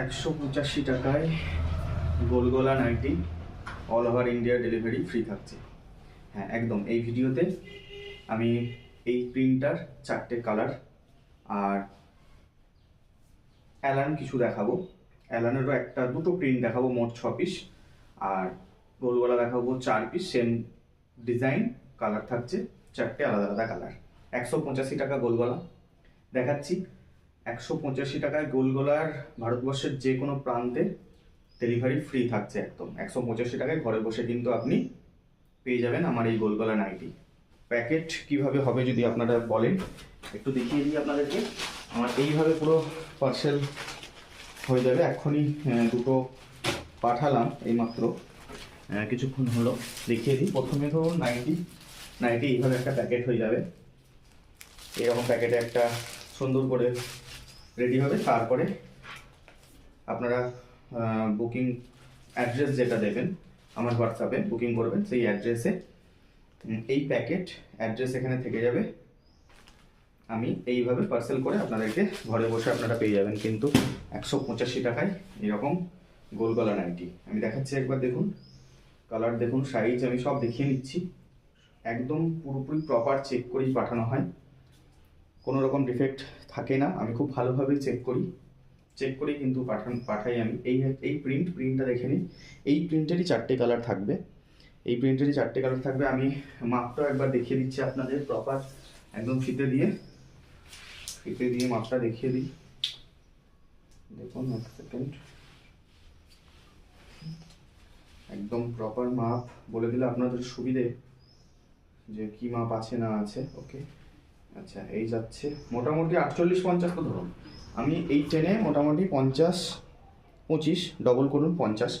একশো পঁচাশি টাকায় গোলগোলা nighty all over India delivery free থাকছে। হ্যাঁ একদম, এই ভিডিওতে আমি এই প্রিন্টার চারটে কালার আর অ্যালান কিছু দেখাবো। অ্যালানেরও একটা, দুটো প্রিন্ট দেখাবো মোট ছ পিস আর গোলগোলা দেখাবো চার পিস সেম ডিজাইন কালার থাকছে, চারটে আলাদা আলাদা কালার একশো পঁচাশি টাকা গোলগোলা। দেখাচ্ছি। একশো পঁচাশি টাকায় গোলগোলার ভারতবর্ষের যে কোনো প্রান্তে ডেলিভারি ফ্রি থাকছে একদম। একশো পঁচাশি টাকায় ঘরে বসে কিন্তু আপনি পেয়ে যাবেন আমার এই গোলগোলা নাইটি। প্যাকেট কীভাবে হবে যদি আপনারা বলেন? একটু দেখিয়ে দিই আপনাদেরকে। আমার এইভাবে পুরো পার্সেল হয়ে যাবে। এক্ষুনি দুটো পাঠালাম এইমাত্র। কিছুক্ষণ হলো। দেখিয়ে দিই। প্রথমে ধরুন নাইটি। নাইটি এইভাবে একটা প্যাকেট হয়ে যাবে। এরকম প্যাকেটে একটা সুন্দর করে রেডি হবে। তারপরে আপনারা বুকিং অ্যাড্রেস যেটা দেবেন, আমার হোয়াটসঅ্যাপে বুকিং করবেন, সেই অ্যাড্রেসে এই প্যাকেট অ্যাড্রেস এখানে থেকে যাবে। আমি এইভাবে পার্সেল করে আপনাদেরকে ঘরে বসে আপনারা পেয়ে যাবেন, কিন্তু একশো পঁচাশি টাকায় এরকম গোল গলা নাইটি আমি দেখাচ্ছি একবার, দেখুন। কালার, দেখুন, সাইজ, আমি সব দেখিয়ে নিচ্ছি। একদম পুরোপুরি প্রপার চেক করেই পাঠানো হয়। কোনো রকম ডিফেক্ট থাকে না। আমি খুব ভালোভাবে চেক করি। চেক করেই কিন্তু পাঠান পাঠাই আমি। এই এই প্রিন্ট প্রিন্টটা দেখে নিই। এই প্রিন্টেরই চারটে কালার থাকবে। এই প্রিন্টেরই চারটে কালার থাকবে। আমি মাপটাও একবার দেখিয়ে দিচ্ছি আপনাদের প্রপার একদম ফিতে দিয়ে। ফিতে দিয়ে মাপটা দেখিয়ে দিই। দেখুন এক সেকেন্ড একদম প্রপার মাপ। বলে দিলে আপনাদের সুবিধে। যে কি মাপ আছে না আছে। ওকে আচ্ছা এই যাচ্ছে। মোটামুটি আটচল্লিশ পঞ্চাশ তো ধরুন। আমি এই ট্রেনে মোটামুটি পঞ্চাশ, পঁচিশ ডবল করুন পঞ্চাশ,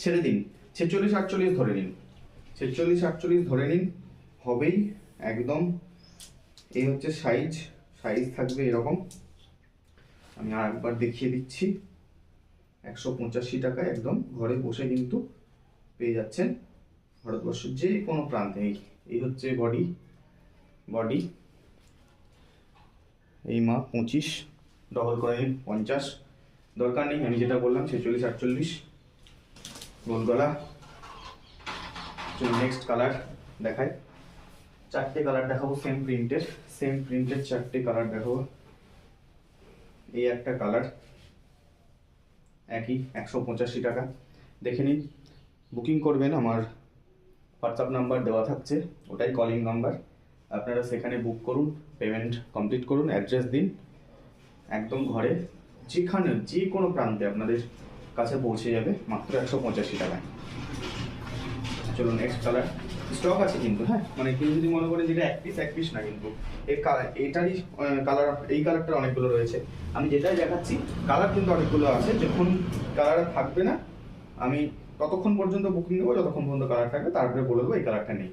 ছেড়ে দিন। ছেচল্লিশ, আটচল্লিশ ধরে নিন। ছেচল্লিশ, আটচল্লিশ ধরে নিন, হবেই একদম। এই হচ্ছে সাইজ সাইজ থাকবে এরকম। আমি আর একবার দেখিয়ে দিচ্ছি। একশো পঁচাশি টাকা একদম ঘরে বসে কিন্তু পেয়ে যাচ্ছেন ভারতবর্ষের যে কোনো প্রান্তে। এই এই হচ্ছে বডি বডি এই মাপ পঁচিশ ডবল করে নিন পঞ্চাশ। দরকার নেই, আমি যেটা বললাম ছেচল্লিশ, আটচল্লিশ। গোল গলা। নেক্সট কালার দেখাই। চারটে কালার দেখাবো সেম প্রিন্টের সেম প্রিন্টের চারটে কালার দেখাবো। এই একটা কালার একই, একশো পঁচাশি টাকা। দেখে নিন। বুকিং করবেন, আমার হোয়াটসঅ্যাপ নাম্বার দেওয়া থাকছে। ওটাই কলিং নাম্বার আপনারা সেখানে বুক করুন পেমেন্ট কমপ্লিট করুন অ্যাড্রেস দিন, একদম ঘরে, যেখানে যে কোনো প্রান্তে আপনাদের কাছে পৌঁছে যাবে মাত্র একশো পঁচাশি টাকায়। চলুন নেক্সট কালার স্টক আছে কিন্তু হ্যাঁ? মানে কেউ যদি মনে করেন যেটা এক পিস এক পিস না কিন্তু এর কালার এটারই কালার এই কালারটার অনেকগুলো রয়েছে। আমি যেটাই দেখাচ্ছি কালার কিন্তু অনেকগুলো আছে, যখন কালার থাকবে না, আমি ততক্ষণ পর্যন্ত বুকিং নেব, যতক্ষণ পর্যন্ত কালার থাকবে, তারপরে বলে দেবো এই কালারটা নেই।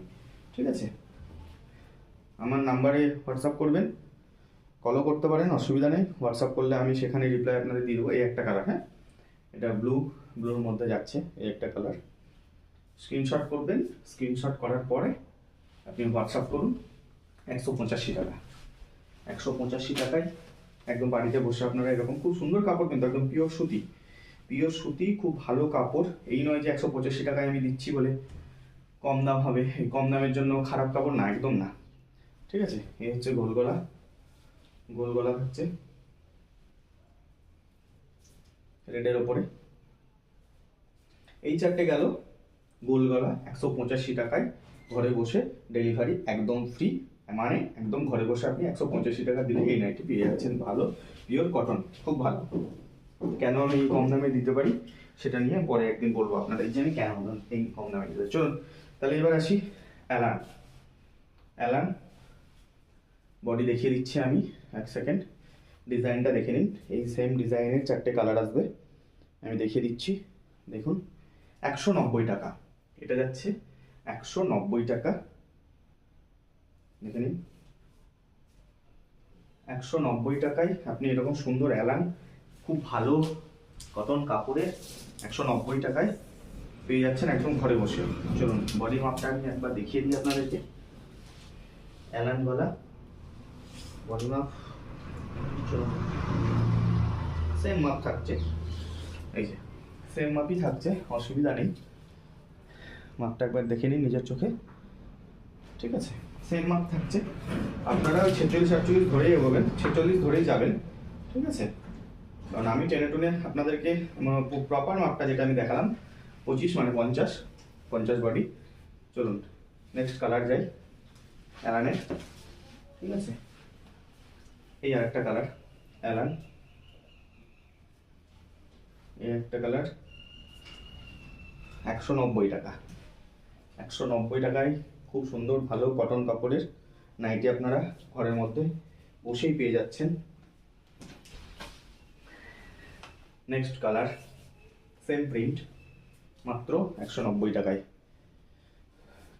ঠিক আছে? আমার নাম্বারে হোয়াটসঅ্যাপ করবেন কলও করতে পারেন, অসুবিধা নেই। হোয়াটসঅ্যাপ করলে আমি সেখানে রিপ্লাই আপনাদের দিয়ে দেবো। এই একটা কালার হ্যাঁ? এটা ব্লু ব্লুর মধ্যে যাচ্ছে এই একটা কালার স্ক্রিনশট করবেন স্ক্রিনশট করার পরে আপনি হোয়াটসঅ্যাপ করুন, একশো পঁচাশি টাকা। একশো পঁচাশি টাকায় একদম বাড়িতে বসে আপনারা এরকম খুব সুন্দর কাপড় কিন্তু একদম পিওর সুতি। পিওর সুতি, খুব ভালো কাপড়। এই নয় যে একশো পঁচাশি টাকায় আমি দিচ্ছি বলে কম দাম হবে। কম দামের জন্য খারাপ কাপড় না, একদম না। ঠিক আছে? এই হচ্ছে গোলগলা গোলগলা হচ্ছে রেডের ওপরে। এই চারটে গেল গোলগলা একশো পঁচাশি টাকায়। ঘরে বসে ডেলিভারি একদম ফ্রি মানে একদম ঘরে বসে আপনি একশো পঁচাশি টাকা দিলে এই নাইটি পেয়ে যাচ্ছেন ভালো পিওর কটন খুব ভালো। কেন আমি এই কম দামে দিতে পারি? সেটা নিয়ে পরে একদিন বলব আপনাদের। যে আমি কেন এই কম দামে দিতে। চলুন, তাহলে এবার আসি অ্যালান অ্যালান বডি দেখিয়ে দিচ্ছি আমি, এক সেকেন্ড ডিজাইনটা দেখে নিন। এই সেম ডিজাইনের চারটে কালার আসবে। আমি দেখিয়ে দিচ্ছি। দেখুন, একশো নব্বই টাকা। এটা যাচ্ছে একশো নব্বই টাকা। দেখে নিন। একশো নব্বই টাকায় আপনি এরকম সুন্দর অ্যালান খুব ভালো কটন কাপড়ের একশো নব্বই টাকায় পেয়ে যাচ্ছেন একদম ঘরে বসে। চলুন বডি মাপটা আমি একবার দেখিয়ে দিই আপনাদেরকে। অ্যালান মাপ চলুন সেম মাপ থাকছে। এই যে সেম মাপই থাকছে, অসুবিধা নেই। মাপটা একবার দেখে নিন নিজের চোখে। ঠিক আছে সেম মাপ থাকছে। আপনারা ওই ছেচল্লিশ, আটচল্লিশ ধরেই এগোবেন। ছেচল্লিশ ধরেই যাবেন। ঠিক আছে? কারণ আমি টেনে টুনে আপনাদেরকে প্রপার মাপটা যেটা আমি দেখালাম, পঁচিশ মানে পঞ্চাশ পঞ্চাশ বডি চলুন নেক্সট কালার যাই। অ্যালানের ঠিক আছে? এই আর একটা কালার অ্যালান এই একটা কালার একশো নব্বই টাকা। একশো নব্বই টাকায় খুব সুন্দর, ভালো কটন কাপড়ের নাইটি আপনারা ঘরের মধ্যে বসেই পেয়ে যাচ্ছেন। নেক্সট কালার সেম প্রিন্ট মাত্র একশো নব্বই টাকায়।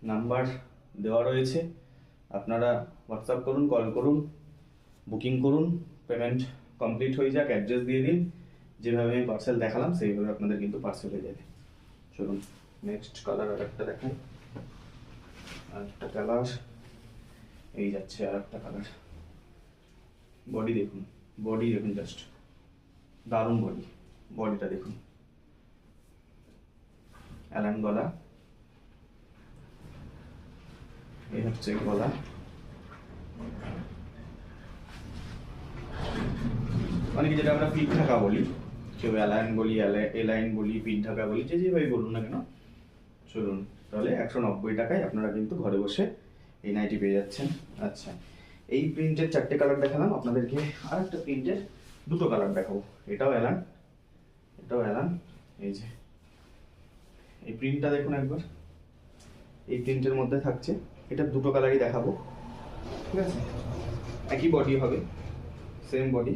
নাম্বার দেওয়া রয়েছে। আপনারা হোয়াটসঅ্যাপ করুন কল করুন। বুকিং করুন, পেমেন্ট কমপ্লিট হয়ে যাক, অ্যাড্রেস দিয়ে দিন। যেভাবে আমি পার্সেল দেখালাম, সেইভাবে আপনাদের কিন্তু পার্সেল হয়ে যাবে। চলুন নেক্সট কালার আর একটা দেখেন আর একটা কালার এই যাচ্ছে আর একটা কালার বডি দেখুন বডি দেখুন জাস্ট দারুণ বডি বডিটা দেখুন। অ্যালান গলা। এই হচ্ছে গলা। মানে কি যেটা আমরা পিঠ ঢাকা বলি, কেউ অ্যালাইন বলি এলাইন বলি, পিঠ ঢাকা বলি, যে যেভাবে বলুন না কেন, চলুন। তাহলে একশো নব্বই টাকায় আপনারা কিন্তু ঘরে বসে এই নাইটি পেয়ে যাচ্ছেন। আচ্ছা এই প্রিন্টের চারটে কালার দেখালাম, আপনাদেরকে আর একটা প্রিন্টের দুটো কালার দেখাবো। এটাও অ্যালান এটাও অ্যালান এই যে, এই প্রিন্টটা দেখুন একবার। এই প্রিন্টের মধ্যে থাকছে, এটা দুটো কালারই দেখাবো, ঠিক আছে? একই বডি হবে সেম বডি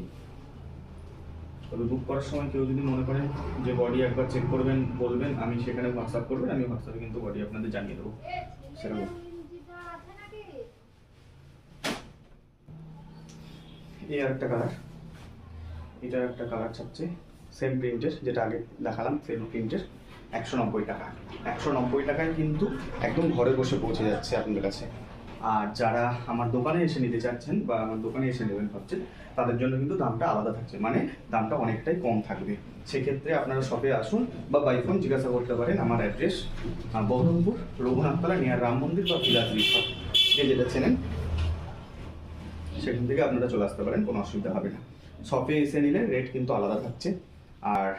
তবে বুক করার সময় কেউ যদি মনে করেন যে বডি একবার চেক করবেন, বলবেন, আমি সেখানে হোয়াটসঅ্যাপ করবেন, আমি হোয়াটসঅ্যাপে কিন্তু বডি আপনাদের জানিয়ে দেবো। সেরকম। এই আর একটা কালার এটা একটা কালার ছাড়ছে সেম প্রিন্টের যেটা আগে দেখালাম সেম প্রিন্টের একশো নব্বই টাকা। একশো নব্বই টাকায় কিন্তু একদম ঘরে বসে পৌঁছে যাচ্ছে আপনাদের কাছে। আর যারা আমার দোকানে এসে নিতে চাচ্ছেন বা আমার দোকানে এসে নেবেন ভাবছেন, তাদের জন্য কিন্তু দামটা আলাদা থাকছে। মানে দামটা অনেকটাই কম থাকবে। সেক্ষেত্রে আপনারা শপে আসুন বা বাই ফোন জিজ্ঞাসা করতে পারেন আমার অ্যাড্রেস বহরমপুর, রঘুনাথতলা নিয়ার রাম মন্দির বা বিলাস যে যেটা চেনেন, সেখান থেকে আপনারা চলে আসতে পারেন, কোনো অসুবিধা হবে না। শপে এসে নিলে রেট কিন্তু আলাদা থাকছে। আর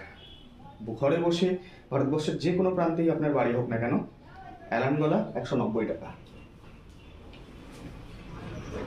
ঘরে বসে, ভারতবর্ষের যে কোনো প্রান্তেই আপনার বাড়ি হোক না কেন অ্যালান গলা একশো নব্বই টাকা।